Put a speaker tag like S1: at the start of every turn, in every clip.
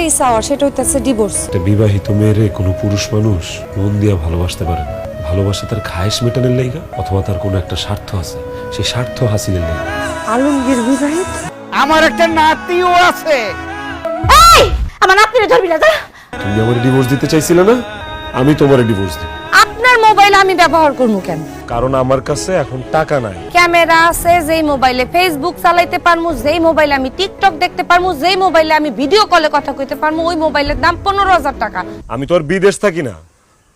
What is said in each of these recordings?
S1: একটাই চাওয়া সেটা হইতেছে ডিভোর্স
S2: একটা বিবাহিত মেয়েরে কোনো পুরুষ মানুষ মন দিয়া ভালোবাসতে পারে না। ভালোবাসা তার খায়েশ মেটানোর লাইগা অথবা তার কোনো একটা স্বার্থ আছে সেই স্বার্থ হাসিলের লাইগা
S1: আলমগীর বিবাহিত?
S3: আমার একটা নাতিও আছে।
S1: এই আমার নাতনিরে ধরবি না যা।
S2: তুমি আমার ডিভোর্স দিতে চাইছিলে না? আমি তোমার ডিভোর্স দিই
S1: আপনার মোবাইল আমি ব্যবহার করব কেন?
S2: কারণ আমার কাছে এখন টাকা নাই।
S1: ক্যামেরা আছে যেই মোবাইলে ফেসবুক চালাইতে পারমু যেই মোবাইলে আমি টিকটক দেখতে পারমু যেই মোবাইলে আমি ভিডিও কলে কথা কইতে পারমু ওই মোবাইলের দাম পনেরো হাজার টাকা।
S2: আমি তো আর বিদেশ থাকি না।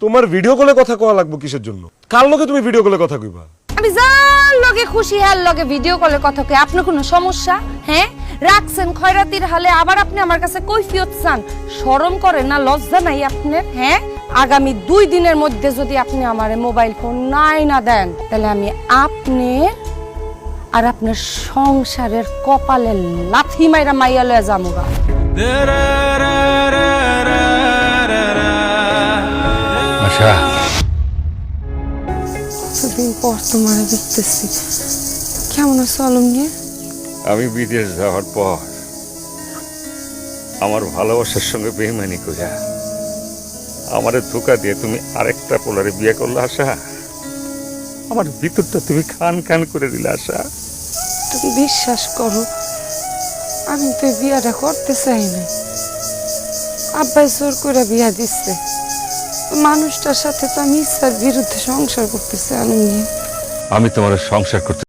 S2: তোমার ভিডিও কলে কথা কোয়া লাগবো কিসের জন্য? কার লগে তুমি ভিডিও কলে কথা কইবা?
S1: আমি যার লগে খুশি হার লগে ভিডিও কলে কথা কই আপনার কোনো সমস্যা? হ্যাঁ? রাখছেন খয়রাতির হালে আবার আপনি আমার কাছে কৈফিয়ত চান। শরম করেন না লজ্জা নাই আপনার হ্যাঁ? আগামী দুই দিনের মধ্যে যদি আপনি আমার মোবাইল ফোন নাই না দেন তাহলে আমি আপনি আর আপনার সংসারের কপালে লাথি মাইরা মাইয়া লয়ে যামুগা।
S3: আশা।
S1: কতদিন পর তোমার দেখতেছি। কেমন আছো আলমগীর?
S3: আমি বিদেশ যাওয়ার পর আমার ভালোবাসার সঙ্গে বেইমানি করিয়া আমারে ধোকা দিয়ে তুমি আরেকটা পোলারে বিয়ে করলে আশা? আমার ভিতরটা তুমি খান খান করে দিলে আশা।
S1: তুমি বিশ্বাস করো আমি তো বিয়াটা করতে চাই না আব্বাই জোর করে বিয়া দিচ্ছে মানুষটার সাথে তো আমি ইচ্ছার বিরুদ্ধে সংসার করতেছি আলমগীর
S3: আমি তোমার সংসার করতে